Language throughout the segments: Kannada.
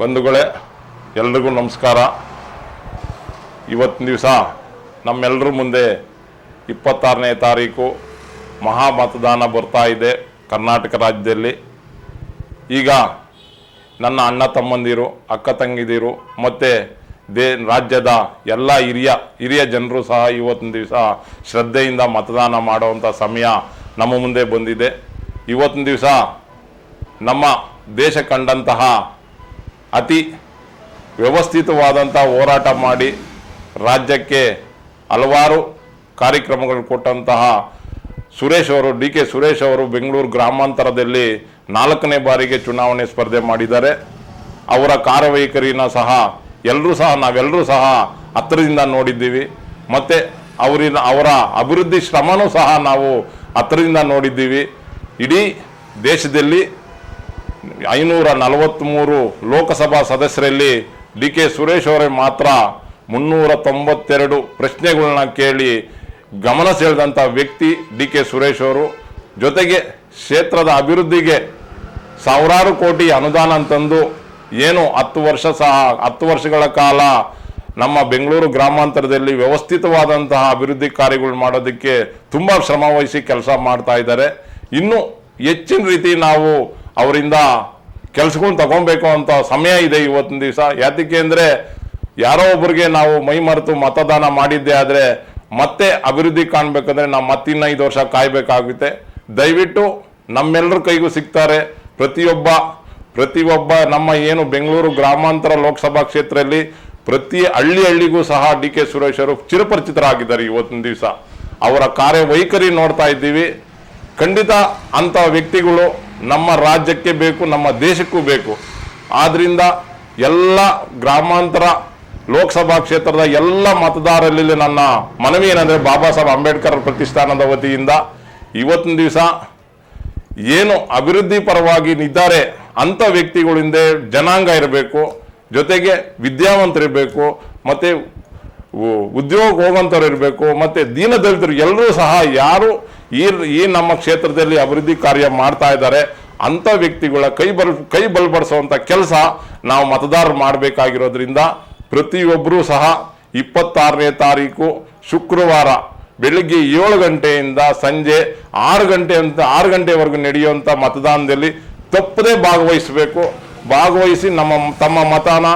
ಬಂಧುಗಳೇ, ಎಲ್ರಿಗೂ ನಮಸ್ಕಾರ. ಇವತ್ತಿನ ದಿವಸ ನಮ್ಮೆಲ್ಲರ ಮುಂದೆ ಇಪ್ಪತ್ತಾರನೇ ತಾರೀಕು ಮಹಾ ಮತದಾನ ಬರ್ತಾ ಇದೆ ಕರ್ನಾಟಕ ರಾಜ್ಯದಲ್ಲಿ. ಈಗ ನನ್ನ ಅಣ್ಣ ತಮ್ಮಂದಿರು, ಅಕ್ಕ ತಂಗಿದಿರು, ಮತ್ತು ದೇ ರಾಜ್ಯದ ಎಲ್ಲ ಹಿರಿಯ ಹಿರಿಯ ಜನರು ಸಹ ಇವತ್ತಿನ ದಿವಸ ಶ್ರದ್ಧೆಯಿಂದ ಮತದಾನ ಮಾಡುವಂಥ ಸಮಯ ನಮ್ಮ ಮುಂದೆ ಬಂದಿದೆ. ಇವತ್ತಿನ ದಿವಸ ನಮ್ಮ ದೇಶ ಕಂಡಂತಹ ಅತಿ ವ್ಯವಸ್ಥಿತವಾದಂಥ ಹೋರಾಟ ಮಾಡಿ ರಾಜ್ಯಕ್ಕೆ ಹಲವಾರು ಕಾರ್ಯಕ್ರಮಗಳು ಕೊಟ್ಟಂತಹ ಸುರೇಶ್ ಅವರು, ಡಿ ಕೆ ಸುರೇಶ್ ಅವರು ಬೆಂಗಳೂರು ಗ್ರಾಮಾಂತರದಲ್ಲಿ ನಾಲ್ಕನೇ ಬಾರಿಗೆ ಚುನಾವಣೆ ಸ್ಪರ್ಧೆ ಮಾಡಿದ್ದಾರೆ. ಅವರ ಕಾರ್ಯವೈಖರಿನ ಸಹ ಎಲ್ಲರೂ ಸಹ ನಾವೆಲ್ಲರೂ ಸಹ ಹತ್ತಿರದಿಂದ ನೋಡಿದ್ದೀವಿ. ಮತ್ತು ಅವರಿನ, ಅವರ ಅಭಿವೃದ್ಧಿ ಶ್ರಮನೂ ಸಹ ನಾವು ಹತ್ತಿರದಿಂದ ನೋಡಿದ್ದೀವಿ. ಇಡೀ ದೇಶದಲ್ಲಿ ಐನೂರ ನಲವತ್ತ್ಮೂರು ಲೋಕಸಭಾ ಸದಸ್ಯರಲ್ಲಿ ಡಿ ಕೆ ಸುರೇಶ್ ಅವರೇ ಮಾತ್ರ ಮುನ್ನೂರ ತೊಂಬತ್ತೆರಡು ಪ್ರಶ್ನೆಗಳನ್ನ ಕೇಳಿ ಗಮನ ಸೆಳೆದಂಥ ವ್ಯಕ್ತಿ ಡಿ ಕೆ ಸುರೇಶ್ ಅವರು. ಜೊತೆಗೆ ಕ್ಷೇತ್ರದ ಅಭಿವೃದ್ಧಿಗೆ ಸಾವಿರಾರು ಕೋಟಿ ಅನುದಾನ ತಂದು ಏನು ಹತ್ತು ವರ್ಷ ಸಹ, ಹತ್ತು ವರ್ಷಗಳ ಕಾಲ ನಮ್ಮ ಬೆಂಗಳೂರು ಗ್ರಾಮಾಂತರದಲ್ಲಿ ವ್ಯವಸ್ಥಿತವಾದಂತಹ ಅಭಿವೃದ್ಧಿ ಕಾರ್ಯಗಳು ಮಾಡೋದಕ್ಕೆ ತುಂಬ ಶ್ರಮವಹಿಸಿ ಕೆಲಸ ಮಾಡ್ತಾ ಇದ್ದಾರೆ. ಇನ್ನೂ ಹೆಚ್ಚಿನ ರೀತಿ ನಾವು ಅವರಿಂದ ಕೆಲ್ಸಗಳನ್ನ ತಗೊಬೇಕು ಅಂತ ಸಮಯ ಇದೆ ಇವತ್ತಿನ ದಿವಸ. ಯಾತಕ್ಕೆ ಅಂದರೆ ಯಾರೋ ಒಬ್ಬರಿಗೆ ನಾವು ಮೈ ಮರೆತು ಮತದಾನ ಮಾಡಿದ್ದೆ ಆದರೆ ಮತ್ತೆ ಅಭಿವೃದ್ಧಿ ಕಾಣಬೇಕಂದ್ರೆ ನಾವು ಮತ್ತಿನ್ನ ಐದು ವರ್ಷ ಕಾಯಬೇಕಾಗುತ್ತೆ. ದಯವಿಟ್ಟು ನಮ್ಮೆಲ್ಲರ ಕೈಗೂ ಸಿಗ್ತಾರೆ. ಪ್ರತಿಯೊಬ್ಬ ಪ್ರತಿಯೊಬ್ಬ ನಮ್ಮ ಏನು ಬೆಂಗಳೂರು ಗ್ರಾಮಾಂತರ ಲೋಕಸಭಾ ಕ್ಷೇತ್ರದಲ್ಲಿ ಪ್ರತಿ ಹಳ್ಳಿ ಹಳ್ಳಿಗೂ ಸಹ ಡಿ ಕೆ ಸುರೇಶ್ ಅವರು ಚಿರಪರಿಚಿತರಾಗಿದ್ದಾರೆ ಇವತ್ತಿನ ದಿವಸ. ಅವರ ಕಾರ್ಯವೈಖರಿ ನೋಡ್ತಾ ಇದ್ದೀವಿ. ಖಂಡಿತ ಅಂಥ ವ್ಯಕ್ತಿಗಳು ನಮ್ಮ ರಾಜ್ಯಕ್ಕೆ ಬೇಕು, ನಮ್ಮ ದೇಶಕ್ಕೂ ಬೇಕು. ಆದ್ದರಿಂದ ಎಲ್ಲ ಗ್ರಾಮಾಂತರ ಲೋಕಸಭಾ ಕ್ಷೇತ್ರದ ಎಲ್ಲ ಮತದಾರರಲ್ಲಿ ನನ್ನ ಮನವಿ ಏನಂದ್ರೆ ಬಾಬಾ ಸಾಹೇಬ್ ಅಂಬೇಡ್ಕರ್ ಪ್ರತಿಷ್ಠಾನದ ವತಿಯಿಂದ ಇವತ್ತಿನ ದಿವಸ ಏನು ಅಭಿವೃದ್ಧಿ ಪರವಾಗಿ ನಿದ್ದಾರೆ ಅಂಥ ವ್ಯಕ್ತಿಗಳಿಂದ ಜನಾಂಗ ಇರಬೇಕು, ಜೊತೆಗೆ ವಿದ್ಯಾವಂತರಿರಬೇಕು, ಮತ್ತು ಉದ್ಯೋಗ ಹೋಗೋಂಥವ್ರು ಇರಬೇಕು ಮತ್ತು ದೀನದಲಿತರು ಎಲ್ಲರೂ ಸಹ ಯಾರು ಈ ಈ ನಮ್ಮ ಕ್ಷೇತ್ರದಲ್ಲಿ ಅಭಿವೃದ್ಧಿ ಕಾರ್ಯ ಮಾಡ್ತಾ ಇದ್ದಾರೆ, ಅಂಥ ವ್ಯಕ್ತಿಗಳ ಕೈ ಬಲ್, ಕೈ ಬಲಪಡಿಸುವಂಥ ಕೆಲಸ ನಾವು ಮತದಾರರು ಮಾಡಬೇಕಾಗಿರೋದ್ರಿಂದ ಪ್ರತಿಯೊಬ್ಬರೂ ಸಹ ಇಪ್ಪತ್ತಾರನೇ ತಾರೀಕು ಶುಕ್ರವಾರ ಬೆಳಿಗ್ಗೆ ಏಳು ಗಂಟೆಯಿಂದ ಸಂಜೆ ಆರು ಗಂಟೆ ಅಂತ, ಆರು ಗಂಟೆವರೆಗೂ ನಡೆಯುವಂಥ ಮತದಾನದಲ್ಲಿ ತಪ್ಪದೇ ಭಾಗವಹಿಸಬೇಕು. ಭಾಗವಹಿಸಿ ನಮ್ಮ, ತಮ್ಮ ಮತನ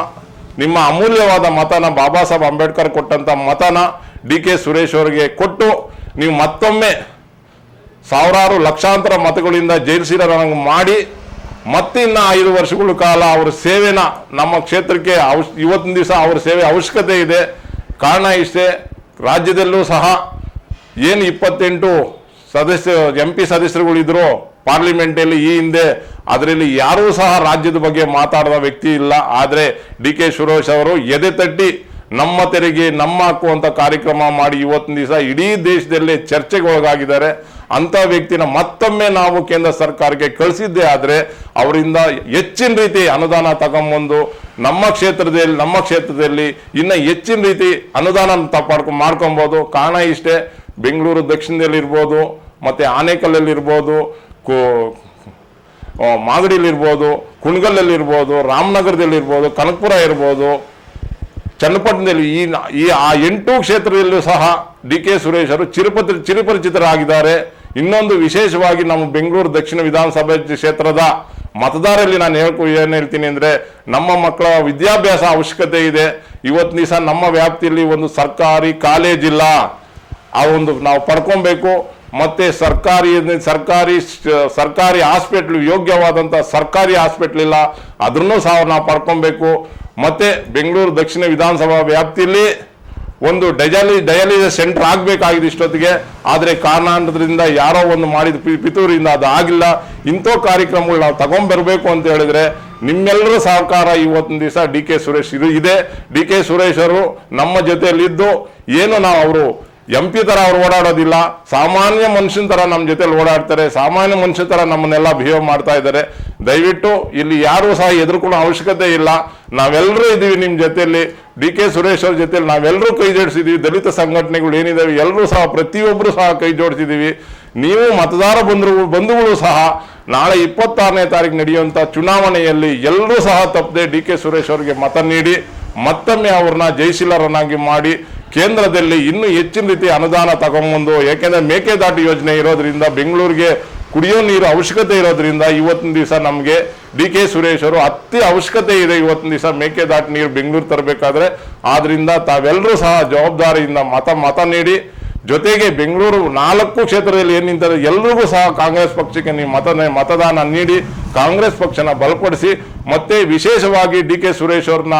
ನಿಮ್ಮ ಅಮೂಲ್ಯವಾದ ಮತನ ಬಾಬಾ ಸಾಹೇಬ್ ಅಂಬೇಡ್ಕರ್ ಕೊಟ್ಟಂತ ಮತನ ಡಿ ಕೆ ಸುರೇಶ್ ಅವರಿಗೆ ಕೊಟ್ಟು ನೀವು ಮತ್ತೊಮ್ಮೆ ಸಾವಿರಾರು ಲಕ್ಷಾಂತರ ಮತಗಳಿಂದ ಜೈಲ್ಸಿರಂಗ್ ಮಾಡಿ ಮತ್ತಿನ್ನ ಐದು ವರ್ಷಗಳ ಕಾಲ ಅವರ ಸೇವೆನ ನಮ್ಮ ಕ್ಷೇತ್ರಕ್ಕೆ ಅವಶ್, ಇವತ್ತಿನ ದಿವಸ ಅವರ ಸೇವೆ ಅವಶ್ಯಕತೆ ಇದೆ. ಕಾರಣ ಇಷ್ಟೇ, ರಾಜ್ಯದಲ್ಲೂ ಸಹ ಏನು ಇಪ್ಪತ್ತೆಂಟು ಸದಸ್ಯ ಎಂ ಪಿ ಸದಸ್ಯರುಗಳಿದ್ರು ಪಾರ್ಲಿಮೆಂಟಲ್ಲಿ ಈ ಹಿಂದೆ ಅದರಲ್ಲಿ ಯಾರೂ ಸಹ ರಾಜ್ಯದ ಬಗ್ಗೆ ಮಾತಾಡದ ವ್ಯಕ್ತಿ ಇಲ್ಲ. ಆದರೆ ಡಿ ಕೆ ಸುರೇಶ್ ಅವರು ಎದೆ ತಟ್ಟಿ ನಮ್ಮ ತೆರಿಗೆ, ನಮ್ಮ ಹಕ್ಕು ಅಂತ ಕಾರ್ಯಕ್ರಮ ಮಾಡಿ ಇವತ್ತಿನ ದಿವಸ ಇಡೀ ದೇಶದಲ್ಲಿ ಚರ್ಚೆಗೆ ಒಳಗಾಗಿದ್ದಾರೆ ಅಂತ ವ್ಯಕ್ತಿನ ಮತ್ತೊಮ್ಮೆ ನಾವು ಕೇಂದ್ರ ಸರ್ಕಾರಕ್ಕೆ ಕಳಿಸಿದ್ದೇ ಆದರೆ ಅವರಿಂದ ಹೆಚ್ಚಿನ ರೀತಿ ಅನುದಾನ ತಗೊಂಬಂದು ನಮ್ಮ ಕ್ಷೇತ್ರದಲ್ಲಿ ನಮ್ಮ ಕ್ಷೇತ್ರದಲ್ಲಿ ಇನ್ನ ಹೆಚ್ಚಿನ ರೀತಿ ಅನುದಾನ ತಪ್ಪಾಡ್ಕೊ, ಮಾಡ್ಕೊಬೋದು. ಕಾರಣ ಇಷ್ಟೇ ಬೆಂಗಳೂರು ದಕ್ಷಿಣದಲ್ಲಿ ಮತ್ತು ಆನೇಕಲ್ಲಲ್ಲಿರ್ಬೋದು, ಕೋ ಮಾಗಡಿಲಿರ್ಬೋದು ಕುಣಗಲ್ಲಲ್ಲಿರ್ಬೋದು ರಾಮನಗರದಲ್ಲಿರ್ಬೋದು, ಕನಕಪುರ ಇರ್ಬೋದು, ಚನ್ನಪಟ್ಟಣದಲ್ಲಿ ಈ ಈ ಆ ಎಂಟು ಕ್ಷೇತ್ರದಲ್ಲೂ ಸಹ ಡಿ ಕೆ ಸುರೇಶ್ ಅವರು ಚಿರಪತಿ, ಚಿರಪರಿಚಿತರಾಗಿದ್ದಾರೆ. ಇನ್ನೊಂದು ವಿಶೇಷವಾಗಿ ನಮ್ಮ ಬೆಂಗಳೂರು ದಕ್ಷಿಣ ವಿಧಾನಸಭೆ ಕ್ಷೇತ್ರದ ಮತದಾರರಲ್ಲಿ ನಾನು ಹೇಳ್ಕೊ, ಏನು ಹೇಳ್ತೀನಿ ಅಂದರೆ, ನಮ್ಮ ಮಕ್ಕಳ ವಿದ್ಯಾಭ್ಯಾಸ ಅವಶ್ಯಕತೆ ಇದೆ. ಇವತ್ತು ದಿವಸ ನಮ್ಮ ವ್ಯಾಪ್ತಿಯಲ್ಲಿ ಒಂದು ಸರ್ಕಾರಿ ಕಾಲೇಜಿಲ್ಲ. ಆ ಒಂದು ನಾವು ಪಡ್ಕೊಬೇಕು. ಮತ್ತೆ ಸರ್ಕಾರಿ ಸರ್ಕಾರಿ ಸರ್ಕಾರಿ ಹಾಸ್ಪಿಟ್ಲ್ ಯೋಗ್ಯವಾದಂಥ ಸರ್ಕಾರಿ ಹಾಸ್ಪಿಟ್ಲ್ ಇಲ್ಲ. ಅದನ್ನು ಸಹ ನಾವು ಪಡ್ಕೊಬೇಕು. ಮತ್ತೆ ಬೆಂಗಳೂರು ದಕ್ಷಿಣ ವಿಧಾನಸಭಾ ವ್ಯಾಪ್ತಿಯಲ್ಲಿ ಒಂದು ಡಯಾಲಿ, ಡಯಾಲಿಸಿಸ್ ಸೆಂಟರ್ ಆಗಬೇಕಾಗಿದೆ ಇಷ್ಟೊತ್ತಿಗೆ. ಆದರೆ ಕಾರಣಾಂತರದಿಂದ ಯಾರೋ ಒಂದು ಮಾಡಿದ ಪಿ- ಪಿತೂರಿಂದ ಅದು ಆಗಿಲ್ಲ. ಇಂಥ ಕಾರ್ಯಕ್ರಮಗಳು ನಾವು ತಗೊಂಡ್ಬರಬೇಕು ಅಂತ ಹೇಳಿದ್ರೆ ನಿಮ್ಮೆಲ್ಲರ ಸಹಕಾರ ಇವತ್ತಿನ ದಿವಸ ಡಿ ಕೆ ಸುರೇಶ್ ಇದು ಇದೆ. ಡಿ ಕೆ ಸುರೇಶ್ ಅವರು ನಮ್ಮ ಜೊತೆಯಲ್ಲಿದ್ದು ಏನು ನಾವು ಅವರು ಎಂ ಪಿ ತರ ಅವ್ರು ಓಡಾಡೋದಿಲ್ಲ. ಸಾಮಾನ್ಯ ಮನುಷ್ಯನ ತರ ನಮ್ಮ ಜೊತೆಲಿ ಓಡಾಡ್ತಾರೆ. ಸಾಮಾನ್ಯ ಮನುಷ್ಯನ ತರ ನಮ್ಮನ್ನೆಲ್ಲ ಬಿಹೇವ್ ಮಾಡ್ತಾ ಇದ್ದಾರೆ. ದಯವಿಟ್ಟು ಇಲ್ಲಿ ಯಾರೂ ಸಹ ಎದುರ್ಕೊಳ್ಳೋ ಅವಶ್ಯಕತೆ ಇಲ್ಲ. ನಾವೆಲ್ಲರೂ ಇದ್ದೀವಿ ನಿಮ್ಮ ಜೊತೆಯಲ್ಲಿ ಡಿ ಕೆ ಸುರೇಶ್ ಅವ್ರ ಜೊತೆಲಿ ನಾವೆಲ್ಲರೂ ಕೈ ಜೋಡಿಸಿದ್ದೀವಿ ದಲಿತ ಸಂಘಟನೆಗಳು ಏನಿದಾವೆ ಎಲ್ಲರೂ ಸಹ ಪ್ರತಿಯೊಬ್ಬರು ಸಹ ಕೈ ಜೋಡಿಸಿದ್ದೀವಿ ನೀವು ಮತದಾರ ಬಂಧುಗಳು ಬಂಧುಗಳು ಸಹ ನಾಳೆ ಇಪ್ಪತ್ತಾರನೇ ತಾರೀಕು ನಡೆಯುವಂಥ ಚುನಾವಣೆಯಲ್ಲಿ ಎಲ್ಲರೂ ಸಹ ತಪ್ಪದೆ ಡಿ ಕೆ ಸುರೇಶ್ ಅವರಿಗೆ ಮತ ನೀಡಿ, ಮತ್ತೊಮ್ಮೆ ಅವ್ರನ್ನ ಜಯಶೀಲರನ್ನಾಗಿ ಮಾಡಿ ಕೇಂದ್ರದಲ್ಲಿ ಇನ್ನೂ ಹೆಚ್ಚಿನ ರೀತಿ ಅನುದಾನ ತಗೊಂಬಂದು, ಯಾಕೆಂದ್ರೆ ಮೇಕೆದಾಟು ಯೋಜನೆ ಇರೋದ್ರಿಂದ ಬೆಂಗಳೂರಿಗೆ ಕುಡಿಯೋ ನೀರು ಅವಶ್ಯಕತೆ ಇರೋದ್ರಿಂದ ಇವತ್ತಿನ ದಿವಸ ನಮಗೆ ಡಿ ಕೆ ಸುರೇಶ್ ಅವರು ಅತಿ ಅವಶ್ಯಕತೆ ಇದೆ ಇವತ್ತಿನ ದಿವಸ ಮೇಕೆದಾಟು ನೀರು ಬೆಂಗಳೂರು ತರಬೇಕಾದ್ರೆ. ಆದ್ರಿಂದ ತಾವೆಲ್ಲರೂ ಸಹ ಜವಾಬ್ದಾರಿಯಿಂದ ಮತ ಮತ ನೀಡಿ. ಜೊತೆಗೆ ಬೆಂಗಳೂರು ನಾಲ್ಕು ಕ್ಷೇತ್ರದಲ್ಲಿ ಏನು ನಿಂತಾರೆ ಎಲ್ರಿಗೂ ಸಹ ಕಾಂಗ್ರೆಸ್ ಪಕ್ಷಕ್ಕೆ ನೀವು ಮತ, ಮತದಾನ ನೀಡಿ, ಕಾಂಗ್ರೆಸ್ ಪಕ್ಷನ ಬಲಪಡಿಸಿ. ಮತ್ತೆ ವಿಶೇಷವಾಗಿ ಡಿ ಕೆ ಸುರೇಶ್ ಅವ್ರನ್ನ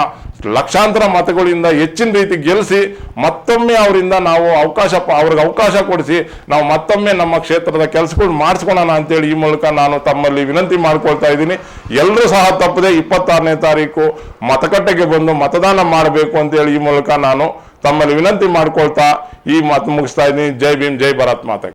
ಲಕ್ಷಾಂತರ ಮತಗಳಿಂದ ಹೆಚ್ಚಿನ ರೀತಿ ಗೆಲ್ಲಿಸಿ ಮತ್ತೊಮ್ಮೆ ಅವರಿಂದ ನಾವು ಅವಕಾಶ ಅವ್ರಿಗೆ ಅವಕಾಶ ಕೊಡಿಸಿ ನಾವು ಮತ್ತೊಮ್ಮೆ ನಮ್ಮ ಕ್ಷೇತ್ರದ ಕೆಲಸಗಳು ಮಾಡಿಸ್ಕೊಳೋಣ ಅಂತೇಳಿ ಈ ಮೂಲಕ ನಾನು ತಮ್ಮಲ್ಲಿ ವಿನಂತಿ ಮಾಡ್ಕೊಳ್ತಾ ಇದ್ದೀನಿ. ಎಲ್ಲರೂ ಸಹ ತಪ್ಪದೆ ಇಪ್ಪತ್ತಾರನೇ ತಾರೀಕು ಮತಗಟ್ಟೆಗೆ ಬಂದು ಮತದಾನ ಮಾಡಬೇಕು ಅಂತೇಳಿ ಈ ಮೂಲಕ ನಾನು ತಮ್ಮಲ್ಲಿ ವಿನಂತಿ ಮಾಡ್ಕೊಳ್ತಾ ಈ ಮಾತು ಮುಗಿಸ್ತಾ ಇದ್ದೀನಿ. ಜೈ ಭೀಮ್, ಜೈ ಭರತ್ ಮಾತೆ.